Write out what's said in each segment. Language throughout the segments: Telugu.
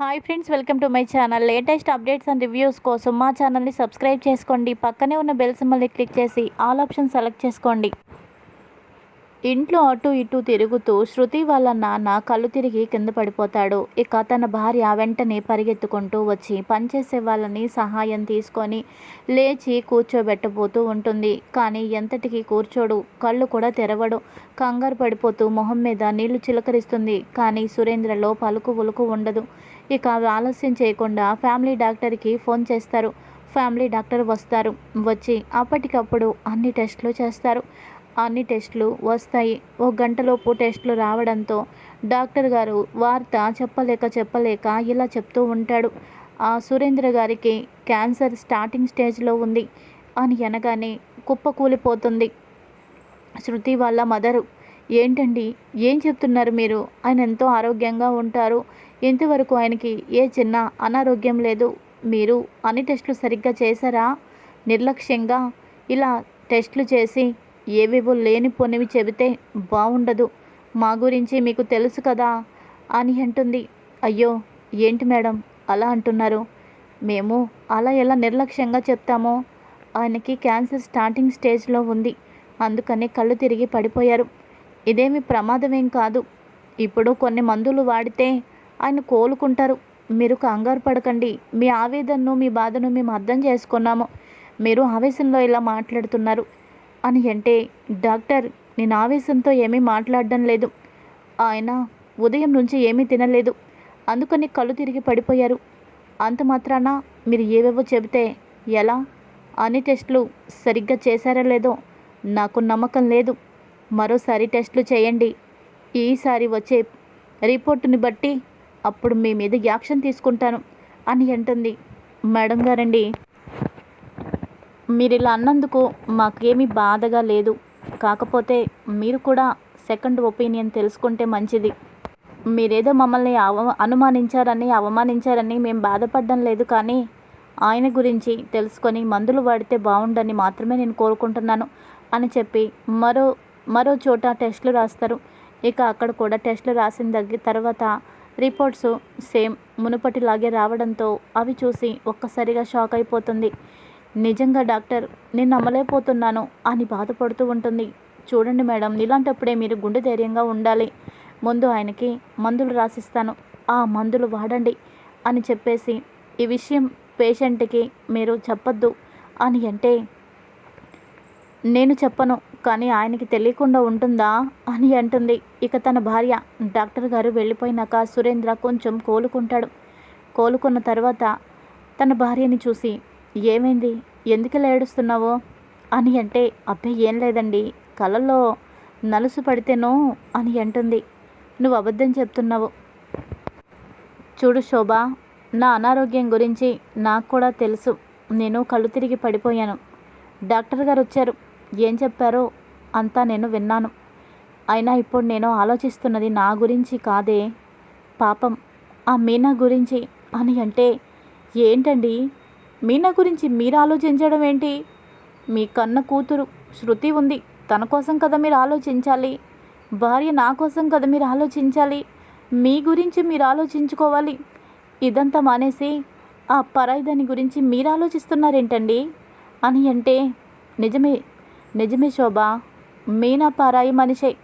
Hi friends welcome to my channel latest updates and reviews కోసం మా ఛానల్ని సబ్స్క్రైబ్ చేసుకోండి. పక్కనే ఉన్న బెల్ సింబల్ని క్లిక్ చేసి ఆల్ ఆప్షన్ సెలెక్ట్ చేసుకోండి. ఇంట్లో అటు ఇటు తిరుగుతూ శృతి వాళ్ళ నాన్న కళ్ళు తిరిగి కింద పడిపోతాడు. ఇక తన భార్య వెంటనే పరిగెత్తుకుంటూ వచ్చి పనిచేసే వాళ్ళని సహాయం తీసుకొని లేచి కూర్చోబెట్టబోతూ ఉంటుంది. కానీ ఎంతటికి కూర్చోడు. కళ్ళు కూడా తెరవడు. కంగారు పడిపోతూ మొహం మీద నీళ్ళు చిలకరిస్తుంది. కానీ సురేంద్రలో పలుకు ఉలుకు ఉండదు. ఇక ఆలస్యం చేయకుండా ఫ్యామిలీ డాక్టర్కి ఫోన్ చేస్తారు. ఫ్యామిలీ డాక్టర్ వస్తారు. వచ్చి అప్పటికప్పుడు అన్ని టెస్టులు చేస్తారు. అన్ని టెస్టులు వస్తాయి. ఒక గంటలోపు టెస్టులు రావడంతో డాక్టర్ గారు వార్త చెప్పలేక చెప్పలేక ఇలా చెప్తూ ఉంటాడు. ఆ సురేంద్ర గారికి క్యాన్సర్ స్టార్టింగ్ స్టేజ్లో ఉంది అని అనగానే కుప్పకూలిపోతుంది శృతి వాళ్ళ మదరు ఏంటండి? ఏం చెప్తున్నారు మీరు? ఆయన ఎంతో ఆరోగ్యంగా ఉంటారు. ఇంతవరకు ఆయనకి ఏ చిన్న అనారోగ్యం లేదు. మీరు అన్ని టెస్టులు సరిగ్గా చేశారా? నిర్లక్ష్యంగా ఇలా టెస్టులు చేసి ఏవేవో లేని పొనివి చెబితే బాగుండదు మా గురించి మీకు తెలుసు కదా అని అంటుంది. అయ్యో ఏంటి మేడం అలా అంటున్నారు? మేము అలా ఎలా నిర్లక్ష్యంగా చెప్తామో? ఆయనకి క్యాన్సర్ స్టార్టింగ్ స్టేజ్లో ఉంది. అందుకని కళ్ళు తిరిగి పడిపోయారు. ఇదేమి ప్రమాదమేం కాదు. ఇప్పుడు కొన్ని మందులు వాడితే ఆయన కోలుకుంటారు. మీరు కంగారు పడకండి. మీ ఆవేదనను మీ బాధను మేము అర్థం చేసుకున్నాము. మీరు ఆవేశంలో ఇలా మాట్లాడుతున్నారు అని అంటే డాక్టర్ నేను ఆవేశంతో ఏమీ మాట్లాడడం లేదు. ఆయన ఉదయం నుంచి ఏమీ తినలేదు. అందుకని కళ్ళు తిరిగి పడిపోయారు. అంత మాత్రాన మీరు ఏవేవో చెబితే ఎలా? అన్ని టెస్టులు సరిగ్గా చేశారా లేదో నాకు నమ్మకం లేదు. మరోసారి టెస్టులు చేయండి. ఈసారి వచ్చే రిపోర్టుని బట్టి అప్పుడు మీ మీద యాక్షన్ తీసుకుంటాను అని అంటుంది. మేడం గారండి మీరు ఇలా అన్నందుకు మాకేమీ బాధగా లేదు. కాకపోతే మీరు కూడా సెకండ్ ఒపీనియన్ తెలుసుకుంటే మంచిది. మీరేదో మమ్మల్ని అవ అనుమానించారని అవమానించారని మేము బాధపడడం లేదు కానీ ఆయన గురించి తెలుసుకొని మందులు వాడితే బాగుండని మాత్రమే నేను కోరుకుంటున్నాను అని చెప్పి మరో మరో చోట టెస్టులు రాస్తారు. ఇక అక్కడ కూడా టెస్టులు రాసిన దగ్గర తర్వాత రిపోర్ట్స్ సేమ్ మునుపటిలాగే రావడంతో అవి చూసి ఒక్కసారిగా షాక్ అయిపోతుంది. నిజంగా డాక్టర్ నేను నమ్మలేకపోతున్నాను అని బాధపడుతూ ఉంటుంది. చూడండి మేడం ఇలాంటప్పుడే మీరు గుండె ధైర్యంగా ఉండాలి. ముందు ఆయనకి మందులు రాసిస్తాను. ఆ మందులు వాడండి అని చెప్పేసి ఈ విషయం పేషెంట్కి మీరు చెప్పొద్దు అని అంటే నేను చెప్పను. కానీ ఆయనకి తెలియకుండా ఉంటుందా అని అంటుంది. ఇక తన భార్య డాక్టర్ గారు వెళ్ళిపోయినాక సురేంద్ర కొంచెం కోలుకుంటాడు. కోలుకున్న తర్వాత తన భార్యని చూసి ఏమైంది? ఎందుకు ఏడుస్తున్నావో? అని అంటే అబ్బాయి ఏం లేదండి. కళ్ళల్లో నలుసు పడితేనో? అని అంటుంది. నువ్వు అబద్ధం చెప్తున్నావు. చూడు శోభ నా అనారోగ్యం గురించి నాకు కూడా తెలుసు. నేను కళ్ళు తిరిగి పడిపోయాను. డాక్టర్ గారు వచ్చారు. ఏం చెప్పారో అంతా నేను విన్నాను. అయినా ఇప్పుడు నేను ఆలోచిస్తున్నది నా గురించి కాదే. పాపం ఆ మీనా గురించి అని అంటే ఏంటండి? మీనా గురించి మీరు ఆలోచించడం ఏంటి? మీ కన్న కూతురు శృతి ఉంది. తన కోసం కదా మీరు ఆలోచించాలి. భార్య నా కోసం కదా మీరు ఆలోచించాలి. మీ గురించి మీరు ఆలోచించుకోవాలి. ఇదంతా మానేసి ఆ పరాయిదాని గురించి మీరు ఆలోచిస్తున్నారేంటండి? అని అంటే నిజమే నిజమే శోభ. మీనా పరాయి మనిషే.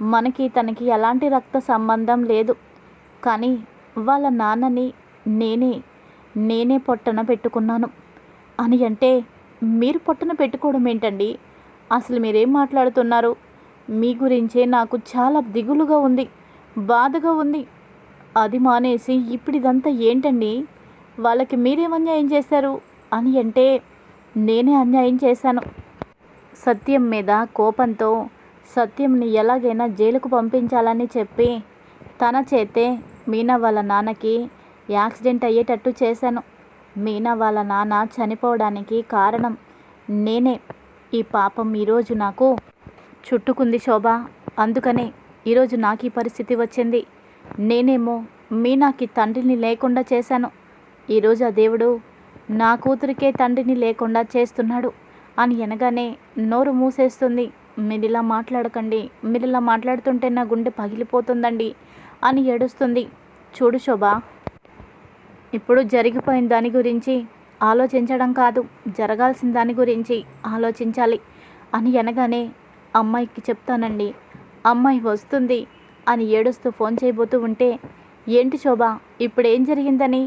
మనకి తనకి ఎలాంటి రక్త సంబంధం లేదు. కానీ వాళ్ళ నాన్నని నేనే నేనే పొట్టన పెట్టుకున్నాను. అని అంటే మీరు పొట్టన పెట్టుకోవడం ఏంటండి? అసలు మీరేం మాట్లాడుతున్నారు? మీ గురించే నాకు చాలా దిగులుగా ఉంది బాధగా ఉంది. అది మానేసి ఇప్పుడు ఇదంతా ఏంటండి? వాళ్ళకి మీరేం అన్యాయం చేశారు? అని అంటే నేనే అన్యాయం చేశాను. సత్యం మీద కోపంతో సత్యంని ఎలాగైనా జైలుకు పంపించాలని చెప్పి తన చేతే మీనా వాళ్ళ నాన్నకి యాక్సిడెంట్ అయ్యేటట్టు చేశాను. మీనా వాళ్ళ నాన్న చనిపోవడానికి కారణం నేనే. ఈ పాపం ఈరోజు నాకు చుట్టుకుంది శోభ. అందుకనే ఈరోజు నాకు ఈ పరిస్థితి వచ్చింది. నేనేమో మీనాకి తండ్రిని లేకుండా చేశాను. ఈరోజు ఆ దేవుడు నా కూతురికే తండ్రిని లేకుండా చేస్తున్నాడు. అని అనగానే నోరు మూసేస్తుంది. మీరిలా మాట్లాడకండి. మీరిలా మాట్లాడుతుంటే నా గుండె పగిలిపోతుందండి అని ఏడుస్తుంది. చూడు శోభ ఇప్పుడు జరిగిపోయిన దాని గురించి ఆలోచించడం కాదు. జరగాల్సిన దాని గురించి ఆలోచించాలి అని అనగానే అమ్మాయికి చెప్తానండి. అమ్మాయి వస్తుంది అని ఏడుస్తూ ఫోన్ చేయబోతూ ఉంటే ఏంటి శోభ ఇప్పుడేం జరిగిందని?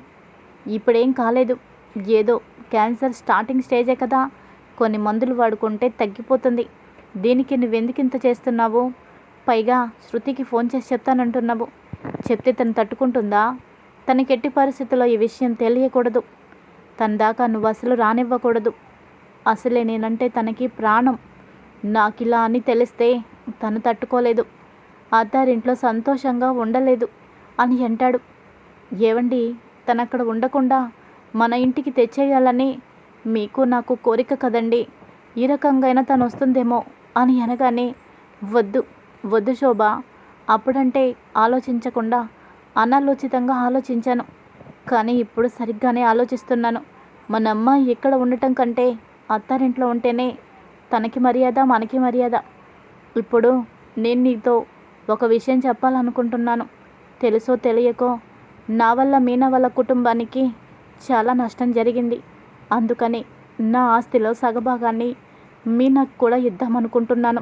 ఇప్పుడేం కాలేదు. ఏదో క్యాన్సర్ స్టార్టింగ్ స్టేజే కదా. కొన్ని మందులు వాడుకుంటే తగ్గిపోతుంది. దీనికి నువ్వెందుకు ఇంత చేస్తున్నావు? పైగా శృతికి ఫోన్ చేసి చెప్తానంటున్నావు. చెప్తే తను తట్టుకుంటుందా? తనకి ఎట్టి పరిస్థితుల్లో ఈ విషయం తెలియకూడదు. తన దాకా నువ్వు అసలు రానివ్వకూడదు. అసలే నేనంటే తనకి ప్రాణం. నాకు ఇలా అని తెలిస్తే తను తట్టుకోలేదు. అత్తారింట్లో సంతోషంగా ఉండలేదు అని అంటాడు. ఏవండి? తనక్కడ ఉండకుండా మన ఇంటికి తెచ్చేయాలని మీకు నాకు కోరిక కదండి. ఈ రకంగా అయినా తను వస్తుందేమో అని అనగానే వద్దు వద్దు శోభ. అప్పుడంటే ఆలోచించకుండా అనాలోచితంగా ఆలోచించాను. కానీ ఇప్పుడు సరిగ్గానే ఆలోచిస్తున్నాను. మన అమ్మాయి ఇక్కడ ఉండటం కంటే అత్తారింట్లో ఉంటేనే తనకి మర్యాద మనకి మర్యాద. ఇప్పుడు నేను నీతో ఒక విషయం చెప్పాలనుకుంటున్నాను. తెలుసో తెలియకో నా వల్ల మీనా వాళ్ళ కుటుంబానికి చాలా నష్టం జరిగింది. అందుకని నా ఆస్తిలో సగభాగాన్ని మీ నాకు కూడా ఇద్దామనుకుంటున్నాను.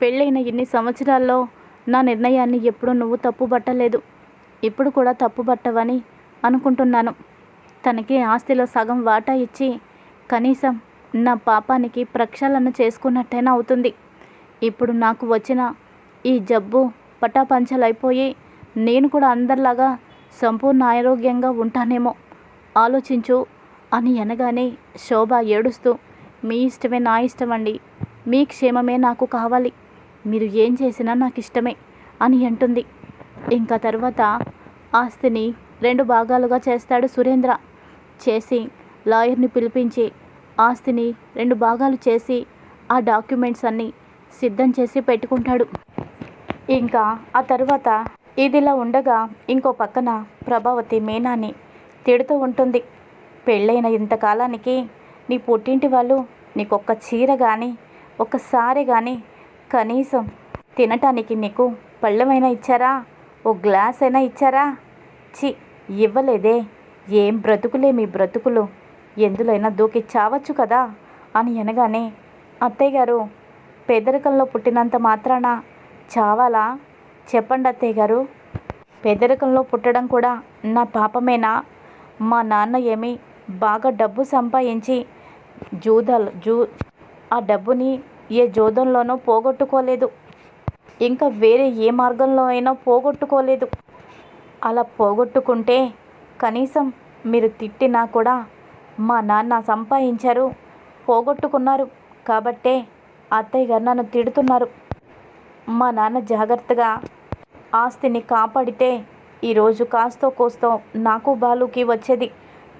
పెళ్ళైన ఇన్ని సంవత్సరాల్లో నా నిర్ణయాన్ని ఎప్పుడూ నువ్వు తప్పుపట్టలేదు ఇప్పుడు కూడా తప్పుపట్టవని అనుకుంటున్నాను. తనకి ఆస్తిలో సగం వాటా ఇచ్చి కనీసం నా పాపానికి ప్రక్షాళన చేసుకున్నట్టయినా అవుతుంది. ఇప్పుడు నాకు వచ్చిన ఈ జబ్బు పటాపంచలైపోయి నేను కూడా అందరిలాగా సంపూర్ణ ఆరోగ్యంగా ఉంటానేమో. ఆలోచించు అని అనగానే శోభ ఏడుస్తూ మీ ఇష్టమే నా ఇష్టం అండి మీ క్షేమమే నాకు కావాలి. మీరు ఏం చేసినా నాకు ఇష్టమే అని అంటుంది. ఇంకా తర్వాత ఆస్తిని రెండు భాగాలుగా చేస్తాడు సురేంద్ర. చేసి లాయర్ని పిలిపించి ఆస్తిని రెండు భాగాలు చేసి ఆ డాక్యుమెంట్స్ అన్నీ సిద్ధం చేసి పెట్టుకుంటాడు. ఇంకా ఆ తర్వాత ఇదిలా ఉండగా ఇంకో పక్కన ప్రభావతి మీనాని తిడుతూ ఉంటుంది. పెళ్ళైన ఇంతకాలానికి నీ పుట్టింటి వాళ్ళు నీకొక్క చీర కానీ ఒకసారి కానీ కనీసం తినటానికి నీకు పళ్ళమైనా ఇచ్చారా? ఓ గ్లాస్ అయినా ఇచ్చారా? చి ఇవ్వలేదే. ఏం బ్రతుకులే మీ బ్రతుకులు. ఎందులైనా దూకి చావచ్చు కదా? అని అనగానే అత్తయ్య గారు పేదరికంలో పుట్టినంత మాత్రాన చావాలా? చెప్పండి అత్తయ్య గారు పేదరికంలో పుట్టడం కూడా నా పాపమేనా? మా నాన్న ఏమి బాగా డబ్బు సంపాదించి జూదాలు జూ ఆ డబ్బుని ఏ జూదంలోనో పోగొట్టుకోలేదు. ఇంకా వేరే ఏ మార్గంలో అయినా పోగొట్టుకోలేదు. అలా పోగొట్టుకుంటే కనీసం మీరు తిట్టినా కూడా మా నాన్న సంపాదించారు పోగొట్టుకున్నారు కాబట్టే అత్తయ్య గారు నన్ను తిడుతున్నారు. మా నాన్న జాగ్రత్తగా ఆస్తిని కాపాడితే ఈరోజు కాస్తో కోస్తో నాకు బాలుకి వచ్చేది.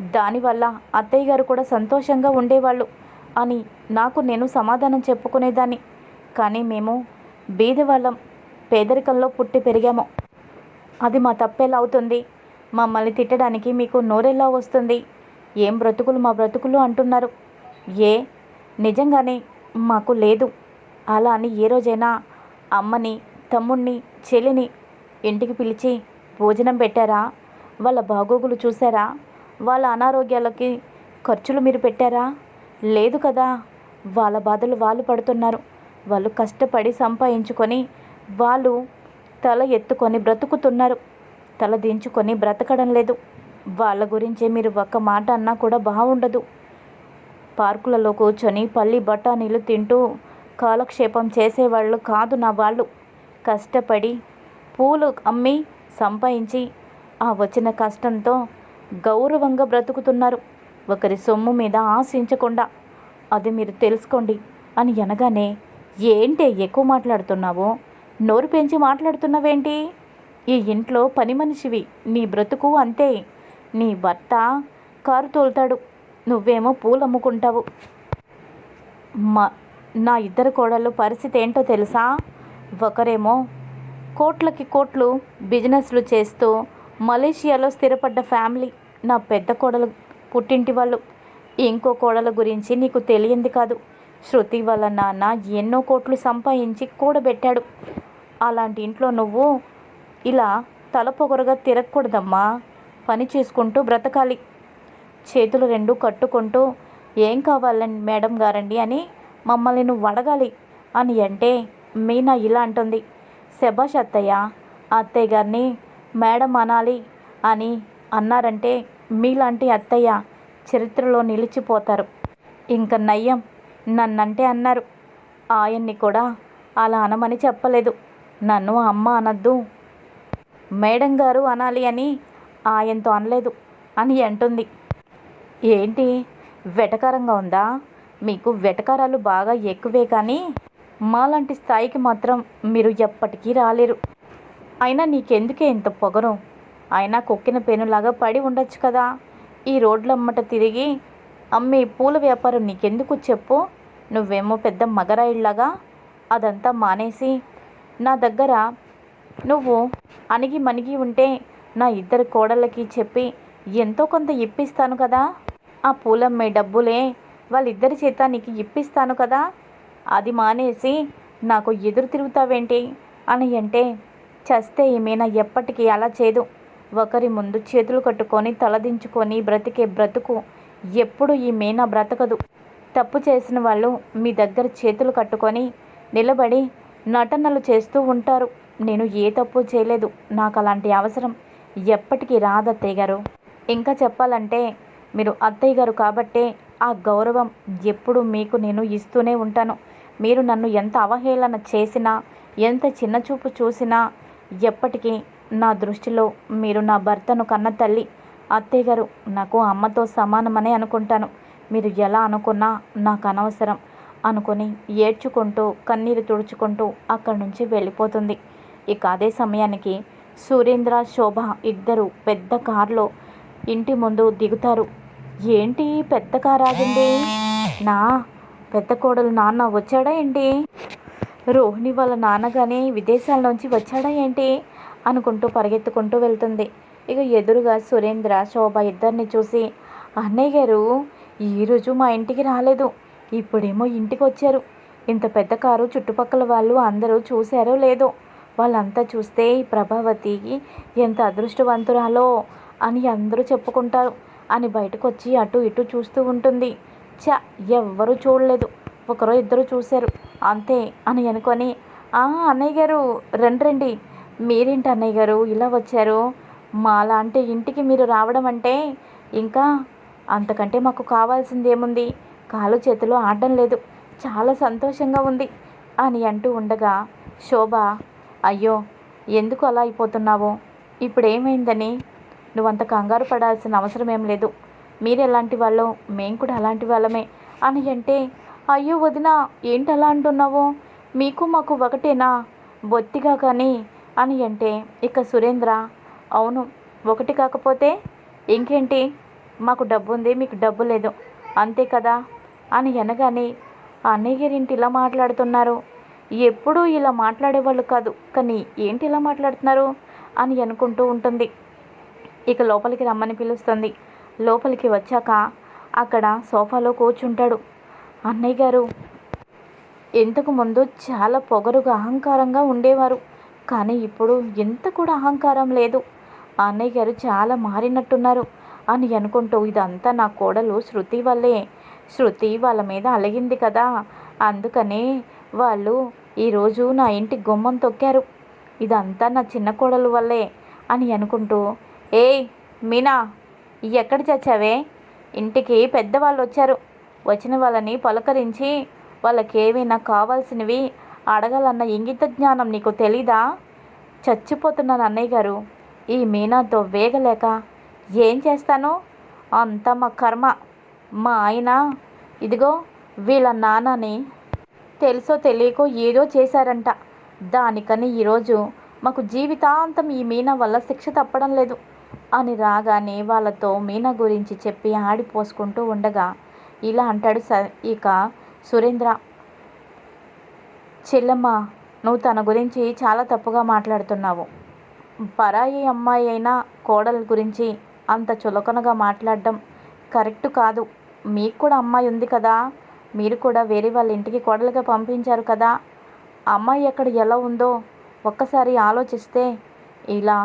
దానివల్ల అత్తయ్య గారు కూడా సంతోషంగా ఉండేవాళ్ళు అని నాకు నేను సమాధానం చెప్పుకునేదాన్ని. కానీ మేము బీదవాళ్ళం పేదరికంలో పుట్టి పెరిగాము. అది మా తప్పేలా అవుతుంది. మమ్మల్ని తిట్టడానికి మీకు నోరెలా వస్తుంది? ఏం బ్రతుకులు మా బ్రతుకులు అంటున్నారు? ఏ? నిజంగానే మాకు లేదు. అలా అని ఏ రోజైనా అమ్మని తమ్ముణ్ణి చెల్లిని ఇంటికి పిలిచి భోజనం పెట్టారా? వాళ్ళ బాగోగులు చూసారా వాళ్ళ అనారోగ్యాలకి ఖర్చులు మీరు పెట్టారా? లేదు కదా. వాళ్ళ బాధలు వాళ్ళు పడుతున్నారు. వాళ్ళు కష్టపడి సంపాదించుకొని వాళ్ళు తల ఎత్తుకొని బ్రతుకుతున్నారు. తల దించుకొని బ్రతకడం లేదు. వాళ్ళ గురించే మీరు ఒక్క మాట అన్నా కూడా బాగుండదు. పార్కులలో కూర్చొని పల్లి బఠానీలు తింటూ కాలక్షేపం చేసేవాళ్ళు కాదు నా వాళ్ళు. కష్టపడి పూలు అమ్మి సంపాదించి ఆ వచ్చిన కష్టంతో గౌరవంగా బ్రతుకుతున్నారు. ఒకరి సొమ్ము మీద ఆశించకుండా అది మీరు తెలుసుకోండి అని అనగానే ఏంటి ఎక్కువ మాట్లాడుతున్నావో? నోరు పెంచి మాట్లాడుతున్నావేంటి? ఈ ఇంట్లో పని మనిషివి నీ బ్రతుకు అంతే. నీ భర్త కారు తోలుతాడు నువ్వేమో పూలు అమ్ముకుంటావు. మా నా ఇద్దరు కోడళ్ళు పరిస్థితి ఏంటో తెలుసా? ఒకరేమో కోట్లకి కోట్లు బిజినెస్లు చేస్తూ మలేషియాలో స్థిరపడ్డ ఫ్యామిలీ. నా పెద్ద కోడలు పుట్టింటి వాళ్ళు. ఇంకో కోడల గురించి నీకు తెలియంది కాదు. శృతి వాళ్ళ నాన్న ఎన్నో కోట్లు సంపాదించి కూడబెట్టాడు. అలాంటి ఇంట్లో నువ్వు ఇలా తలపొగరుగా తిరగకూడదమ్మా. పని చేసుకుంటూ బ్రతకాలి. చేతులు రెండు కట్టుకుంటూ ఏం కావాలండి మేడం గారండి అని మమ్మల్ని నువ్వు అడగాలి అని అంటే మీనా ఇలా అంటుంది. శభాష్ అత్తయ్య అత్తయ్య గారిని మేడం అనాలి అని అన్నారంటే మీలాంటి అత్తయ్య చరిత్రలో నిలిచిపోతారు. ఇంక నయ్యం నన్నంటే అన్నారు. ఆయన్ని కూడా అలా అనమని చెప్పలేదు. నన్ను అమ్మ అనద్దు. మేడం గారు అనాలి అని ఆయనతో అనలేదు అని అంటుంది. ఏంటి? వెటకారంగా ఉందా? మీకు వెటకారాలు బాగా ఎక్కువే కానీ మాలాంటి స్థాయికి మాత్రం మీరు ఎప్పటికీ రాలేరు. అయినా నీకెందుకే ఇంత పొగరు? అయినా కొక్కిన పెనులాగా పడి ఉండొచ్చు కదా. ఈ రోడ్లమ్మట తిరిగి అమ్మే పూల వ్యాపారం నీకెందుకు చెప్పు? నువ్వేమో పెద్ద మగరాయిళ్ళగా అదంతా మానేసి నా దగ్గర నువ్వు అణిగి మణిగి ఉంటే నా ఇద్దరు కోడళ్ళకి చెప్పి ఎంతో కొంత ఇప్పిస్తాను కదా. ఆ పూలమ్మే డబ్బులే వాళ్ళిద్దరి చేత నీకు ఇప్పిస్తాను కదా. అది మానేసి నాకు ఎదురు తిరుగుతావేంటి? అని అంటే చస్తే ఈమెన ఎప్పటికీ అలా చేయదు ఒకరి ముందు చేతులు కట్టుకొని తలదించుకొని బ్రతికే బ్రతుకు ఎప్పుడు ఈ మీన బ్రతకదు. తప్పు చేసిన వాళ్ళు మీ దగ్గర చేతులు కట్టుకొని నిలబడి నటనలు చేస్తూ ఉంటారు. నేను ఏ తప్పు చేయలేదు. నాకు అలాంటి అవసరం ఎప్పటికీ రాదత్తయ్య గారు. ఇంకా చెప్పాలంటే మీరు అత్తయ్య గారు కాబట్టే ఆ గౌరవం ఎప్పుడు మీకు నేను ఇస్తూనే ఉంటాను. మీరు నన్ను ఎంత అవహేళన చేసినా ఎంత చిన్నచూపు చూసినా ఎప్పటికీ నా దృష్టిలో మీరు నా భర్తను కన్న తల్లి. అత్తయ్య గారు నాకు అమ్మతో సమానమనే అనుకుంటాను. మీరు ఎలా అనుకున్నా నాకు అనవసరం అనుకొని ఏడ్చుకుంటూ కన్నీరు తుడుచుకుంటూ అక్కడి నుంచి వెళ్ళిపోతుంది. ఇక అదే సమయానికి సురేంద్ర శోభ ఇద్దరు పెద్ద కారులో ఇంటి ముందు దిగుతారు. ఏంటి పెద్ద కారు ఆగింది? నా పెద్ద కోడలు నాన్న వచ్చాడా ఏంటి? రోహిణి వాళ్ళ నాన్నగానే విదేశాల నుంచి వచ్చాడా ఏంటి? అనుకుంటూ పరిగెత్తుకుంటూ వెళ్తుంది. ఇక ఎదురుగా సురేంద్ర శోభ ఇద్దరిని చూసి అన్నయ్య గారు ఈరోజు మా ఇంటికి రాలేదు. ఇప్పుడేమో ఇంటికి వచ్చారు ఇంత పెద్ద కారు చుట్టుపక్కల వాళ్ళు అందరూ చూశారో లేదో. వాళ్ళంతా చూస్తే ఈ ప్రభావతికి ఎంత అదృష్టవంతురాలో అని అందరూ చెప్పుకుంటారు. అని బయటకు వచ్చి అటు ఇటు చూస్తూ ఉంటుంది. చ ఎవ్వరూ చూడలేదు. ఒకరో ఇద్దరు చూశారు. అంతే అని అనుకొని ఆ అన్నయ్య గారు రండి రండి. మీరేంటి అన్నయ్య గారు? ఇలా వచ్చారు? మాలాంటి ఇంటికి మీరు రావడం అంటే ఇంకా అంతకంటే మాకు కావాల్సింది ఏముంది? కాలు చేతులు ఆడడం లేదు. చాలా సంతోషంగా ఉంది అని అంటూ ఉండగా శోభ అయ్యో ఎందుకు అలా అయిపోతున్నావు? ఇప్పుడు ఏమైందని నువ్వంత కంగారు పడాల్సిన అవసరం ఏం లేదు. మీరు ఎలాంటి వాళ్ళో? మేము కూడా అలాంటి వాళ్ళమే అని అంటే అయ్యో వదిన ఏంటి అలా అంటున్నావు? మీకు మాకు ఒకటేనా? బొత్తిగా కానీ అని అంటే ఇక సురేంద్ర అవును ఒకటి కాకపోతే ఇంకేంటి? మాకు డబ్బు ఉంది మీకు డబ్బు లేదు. అంతే కదా? అని అనగానే అన్నయ్య గారి ఇంటి ఇలా మాట్లాడుతున్నారు. ఎప్పుడూ ఇలా మాట్లాడేవాళ్ళు కాదు కానీ ఏంటి ఇలా మాట్లాడుతున్నారు? అని అనుకుంటూ ఉంటుంది. ఇక లోపలికి రమ్మని పిలుస్తుంది. లోపలికి వచ్చాక అక్కడ సోఫాలో కూర్చుంటాడు. అన్నయ్య గారు ఇంతకు ముందు చాలా పొగరుగా అహంకారంగా ఉండేవారు. కానీ ఇప్పుడు ఎంత కూడా అహంకారం లేదు. అన్నయ్య గారు చాలా మారినట్టున్నారు. అని అనుకుంటూ ఇదంతా నా కోడలు శృతి వల్లే. శృతి వాళ్ళ మీద అలిగింది కదా. అందుకనే వాళ్ళు ఈరోజు నా ఇంటి గుమ్మం తొక్కారు. ఇదంతా నా చిన్న కోడలు వల్లే అని అనుకుంటూ ఏయ్ మీనా ఎక్కడ చచ్చావే? ఇంటికి పెద్దవాళ్ళు వచ్చారు. వచ్చిన వాళ్ళని పలకరించి వాళ్ళకేమైనా కావాల్సినవి అడగాలన్న ఇంగిత జ్ఞానం నీకు తెలీదా? చచ్చిపోతున్నాను అన్నయ్య గారు. ఈ మీనాతో వేగలేక ఏం చేస్తాను? అంత మా కర్మ. మా ఆయన ఇదిగో వీళ్ళ నాన్నని తెలుసో తెలియకో ఏదో చేశారంట. దానికని ఈరోజు మాకు జీవితాంతం ఈ మీనా వల్ల శిక్ష తప్పడం లేదు అని రాగానే వాళ్ళతో మీనా గురించి చెప్పి ఆడిపోసుకుంటూ ఉండగా ఇలా అంటాడు స ఇక సురేంద్ర. చెల్లమ్మ నువ్వు తన గురించి చాలా తప్పుగా మాట్లాడుతున్నావు. పరాయి అమ్మాయి అయినా కోడల గురించి అంత చులకనగా మాట్లాడడం కరెక్ట్ కాదు. మీకు కూడా అమ్మాయి ఉంది కదా. మీరు కూడా వేరే వాళ్ళ ఇంటికి కోడలుగా పంపించారు కదా. అమ్మాయి ఎక్కడ ఎలా ఉందో ఒక్కసారి ఆలోచిస్తే ఇలా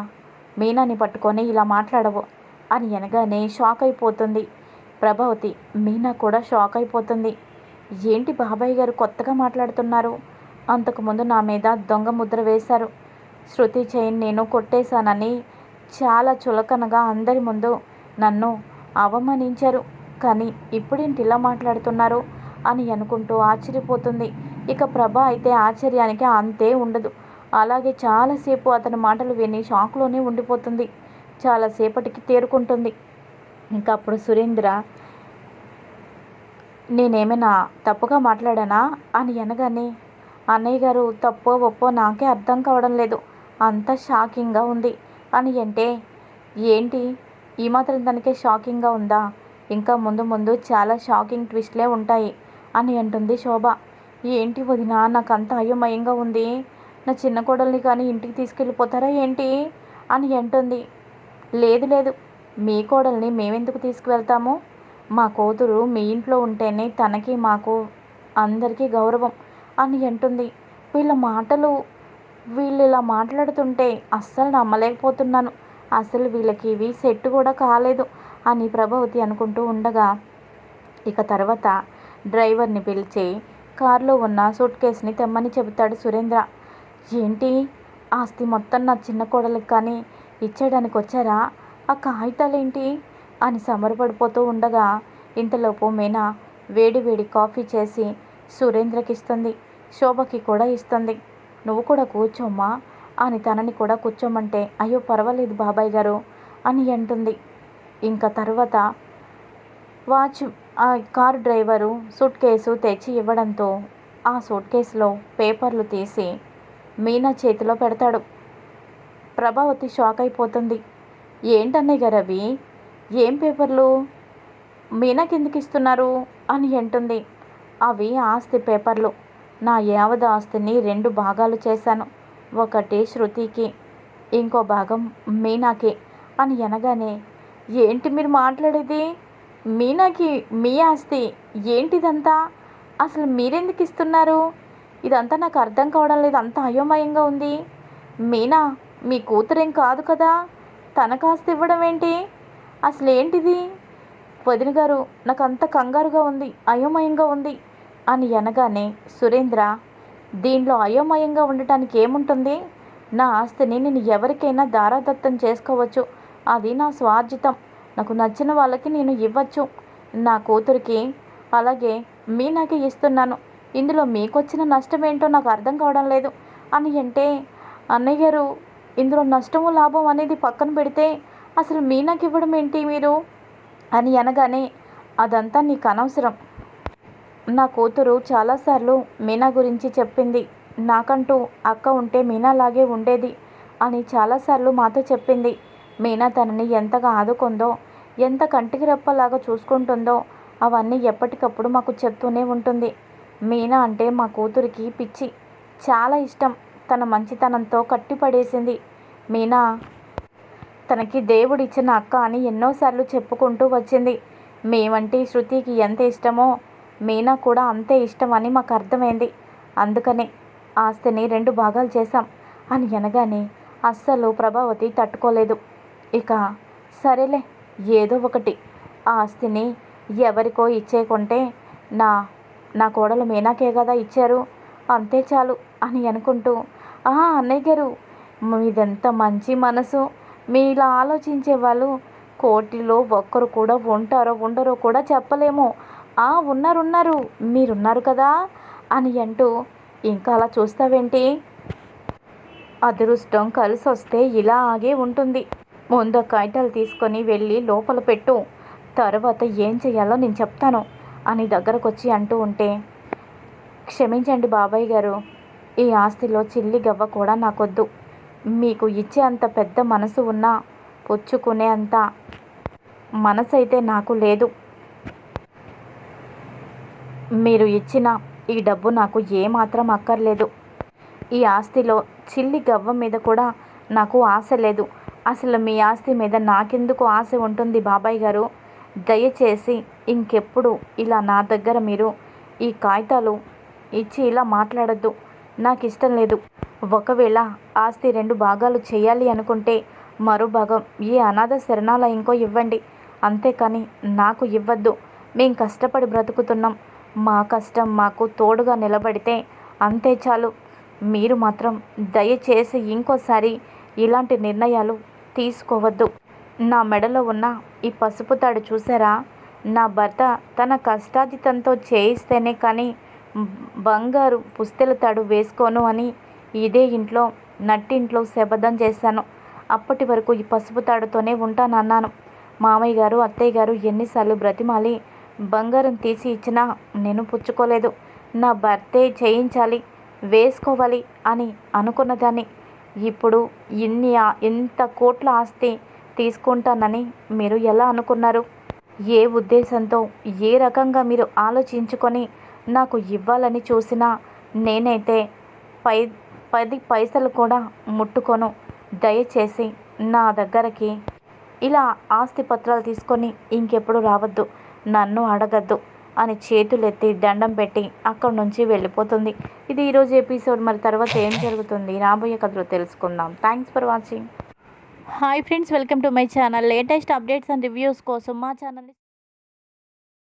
మీనాని పట్టుకొని ఇలా మాట్లాడవు అని అనగానే షాక్ అయిపోతుంది. ప్రభావతి మీనా కూడా షాక్ అయిపోతుంది. ఏంటి బాబాయ్ గారు కొత్తగా మాట్లాడుతున్నారు? అంతకుముందు నా మీద దొంగ ముద్ర వేశారు. శృతి చైన్ నేను కొట్టేశానని చాలా చులకనగా అందరి ముందు నన్ను అవమానించారు. కానీ ఇప్పుడేంటి ఇలా మాట్లాడుతున్నారు అని అనుకుంటూ ఆశ్చర్యపోతుంది. ఇక ప్రభ అయితే ఆశ్చర్యానికి అంతే ఉండదు. అలాగే చాలాసేపు అతని మాటలు విని షాక్లోనే ఉండిపోతుంది. చాలాసేపటికి తేరుకుంటుంది. ఇంకా అప్పుడు సురేంద్ర నేనేమైనా తప్పుగా మాట్లాడానా? అని అనగానే అన్నయ్య గారు తప్పో ఒప్పో నాకే అర్థం కావడం లేదు. అంత షాకింగ్గా ఉంది. అని అంటే ఏంటి? ఈ మాత్రం దానికే షాకింగ్గా ఉందా? ఇంకా ముందు ముందు చాలా షాకింగ్ ట్విస్ట్లే ఉంటాయి అని అంటుంది శోభ. ఏంటి వదిన నాకు అంత అయోమయంగా ఉంది. నా చిన్న కోడల్ని కానీ ఇంటికి తీసుకెళ్ళిపోతారా ఏంటి? అని అంటుంది. లేదు లేదు. మీ కోడల్ని మేమెందుకు తీసుకువెళ్తాము? మా కూతురు మీ ఇంట్లో ఉంటేనే తనకి మాకు అందరికీ గౌరవం. అని అంటుంది. వీళ్ళ మాటలు వీళ్ళు ఇలా మాట్లాడుతుంటే అస్సలు నమ్మలేకపోతున్నాను. అసలు వీళ్ళకి ఇవి సెట్ కూడా కాలేదు అని ప్రభావతి అనుకుంటూ ఉండగా ఇక తర్వాత డ్రైవర్ని పిలిచి కారులో ఉన్న సూట్ కేసుని తెమ్మని చెబుతాడు సురేంద్ర. ఏంటి? ఆస్తి మొత్తం నా చిన్న కోడలికి కానీ ఇచ్చేయడానికి వచ్చారా? ఆ కాగితాలేంటి? అని సమరపడిపోతూ ఉండగా ఇంతలోపు మీనా వేడి వేడి కాఫీ చేసి సురేంద్రకి ఇస్తుంది శోభకి కూడా ఇస్తుంది. నువ్వు కూడా కూర్చోమ్మా అని తనని కూడా కూర్చోమంటే అయ్యో పర్వాలేదు బాబాయ్ గారు అని అంటుంది. ఇంకా తర్వాత వాచ్ ఆ డ్రైవరు సూట్ కేసు తెచ్చి ఇవ్వడంతో ఆ సూట్ కేసులో పేపర్లు తీసి మీనా చేతిలో పెడతాడు. ప్రభావతి షాక్ అయిపోతుంది. ఏంటన్నయ్య గారు అవి? ఏం పేపర్లు? మీనా కిందకి ఇస్తున్నారు? అని అంటుంది. అవి ఆస్తి పేపర్లు. నా యావద ఆస్తిని రెండు భాగాలు చేశాను. ఒకటి శృతికి ఇంకో భాగం మీనాకి. అని అనగానే ఏంటి మీరు మాట్లాడేది? మీనాకి మీ ఆస్తి ఏంటిదంతా? అసలు మీరెందుకు ఇస్తున్నారు? ఇదంతా నాకు అర్థం కావడం లేదు. అంత అయోమయంగా ఉంది. మీనా మీ కూతురేం కాదు కదా? తనకు ఆస్తి ఇవ్వడం ఏంటి? అసలు ఏంటిది వదిన గారు నాకు అంత కంగారుగా ఉంది అయోమయంగా ఉంది. అని అనగానే సురేంద్ర దీనిలో అయోమయంగా ఉండటానికి ఏముంటుంది? నా ఆస్తిని నేను ఎవరికైనా దారాదత్తం చేసుకోవచ్చు. అది నా స్వార్జితం. నాకు నచ్చిన వాళ్ళకి నేను ఇవ్వచ్చు. నా కూతురికి అలాగే మీ నాకే ఇస్తున్నాను. ఇందులో మీకొచ్చిన నష్టం ఏంటో నాకు అర్థం కావడం లేదు అని అంటే అన్నయ్య గారు ఇందులో నష్టము లాభం అనేది పక్కన పెడితే అసలు మీ నాకు ఇవ్వడం ఏంటి మీరు? అని అనగానే అదంతా నీకు అనవసరం. నా కూతురు చాలాసార్లు మీనా గురించి చెప్పింది. నాకంటూ అక్క ఉంటే మీనాలాగే ఉండేది అని చాలాసార్లు మాతో చెప్పింది. మీనా తనని ఎంతగా ఆదుకుందో ఎంత కంటికి రెప్పలాగా చూసుకుంటుందో అవన్నీ ఎప్పటికప్పుడు మాకు చెప్తూనే ఉంటుంది. మీనా అంటే మా కూతురికి పిచ్చి చాలా ఇష్టం. తన మంచితనంతో కట్టిపడేసింది. మీనా తనకి దేవుడిచ్చిన అక్క అని ఎన్నోసార్లు చెప్పుకుంటూ వచ్చింది. మేమంటే శృతికి ఎంత ఇష్టమో మీనా కూడా అంతే ఇష్టం అని మాకు అర్థమైంది. అందుకనే ఆస్తిని రెండు భాగాలు చేశాం. అని అనగానే అస్సలు ప్రభావతి తట్టుకోలేదు. ఇక సరేలే ఏదో ఒకటి. ఆ ఆస్తిని ఎవరికో ఇచ్చేయకుంటే నా నా కోడలు మీనాకే కదా ఇచ్చారు. అంతే చాలు అని అనుకుంటూ ఆహా అన్నయ్య గారు మీదెంత మంచి మనసు. మీ ఇలా ఆలోచించే వాళ్ళు కోటిలో ఒక్కరు కూడా ఉంటారో ఉండరో కూడా చెప్పలేము. ఆ ఉన్నారు ఉన్నారు. మీరున్నారు కదా? అని అంటూ ఇంకా అలా చూస్తావేంటి? అదృష్టం కలిసి వస్తే ఇలాగే ఉంటుంది. ముందు కాగితాలు తీసుకొని వెళ్ళి లోపల పెట్టు. తర్వాత ఏం చేయాలో నేను చెప్తాను అని దగ్గరకు వచ్చి అంటూ ఉంటే క్షమించండి బాబాయ్ గారు. ఈ ఆస్తిలో చిల్లి గవ్వ కూడా నాకొద్దు. మీకు ఇచ్చే అంత పెద్ద మనసు ఉన్నా పుచ్చుకునే అంత మనసు అయితే నాకు లేదు. మీరు ఇచ్చిన ఈ డబ్బు నాకు ఏమాత్రం అక్కర్లేదు. ఈ ఆస్తిలో చిల్లి గవ్వ మీద కూడా నాకు ఆశ లేదు. అసలు మీ ఆస్తి మీద నాకెందుకు ఆశ ఉంటుంది బాబాయ్ గారు? దయచేసి ఇంకెప్పుడు ఇలా నా దగ్గర మీరు ఈ కాగితాలు ఇచ్చి ఇలా మాట్లాడద్దు. నాకు ఇష్టం లేదు. ఒకవేళ ఆస్తి రెండు భాగాలు చేయాలి అనుకుంటే మరో భాగం ఏ అనాథ శరణాలయంకో ఇవ్వండి. అంతేకాని నాకు ఇవ్వద్దు. మేం కష్టపడి బ్రతుకుతున్నాం. మా కష్టం మాకు తోడుగా నిలబడితే అంతే చాలు. మీరు మాత్రం దయచేసి ఇంకోసారి ఇలాంటి నిర్ణయాలు తీసుకోవద్దు. నా మెడలో ఉన్న ఈ పసుపు తాడు చూసారా? నా భర్త తన కష్టాజితంతో చేయిస్తేనే కానీ బంగారు పుస్తెల తాడు వేసుకోను అని ఇదే ఇంట్లో నట్టింట్లో శబద్ధం చేశాను. అప్పటి వరకు ఈ పసుపు తాడుతోనే ఉంటానన్నాను. మామయ్య గారు అత్తయ్య గారు ఎన్నిసార్లు బ్రతిమాలి బంగారం తీసి ఇచ్చినా నేను పుచ్చుకోలేదు. నా భర్తే చేయించాలి వేసుకోవాలి అని అనుకున్నదాన్ని. ఇప్పుడు ఇన్ని ఇంత కోట్ల ఆస్తి తీసుకుంటానని మీరు ఎలా అనుకున్నారు? ఏ ఉద్దేశంతో ఏ రకంగా మీరు ఆలోచించుకొని నాకు ఇవ్వాలని చూసినా నేనైతే పై పది పైసలు కూడా ముట్టుకోను. దయచేసి నా దగ్గరకి ఇలా ఆస్తి పత్రాలు తీసుకొని ఇంకెప్పుడు రావద్దు. నన్ను అడగద్దు అని చేతులెత్తి దండం పెట్టి అక్కడి నుంచి వెళ్ళిపోతుంది. ఇది ఈరోజు ఎపిసోడ్. మరి తర్వాత ఏం జరుగుతుంది? రాబోయే కథలో తెలుసుకుందాం. Thanks for watching hi friends welcome to my channel latest updates and reviews కోసం మా ఛానల్ని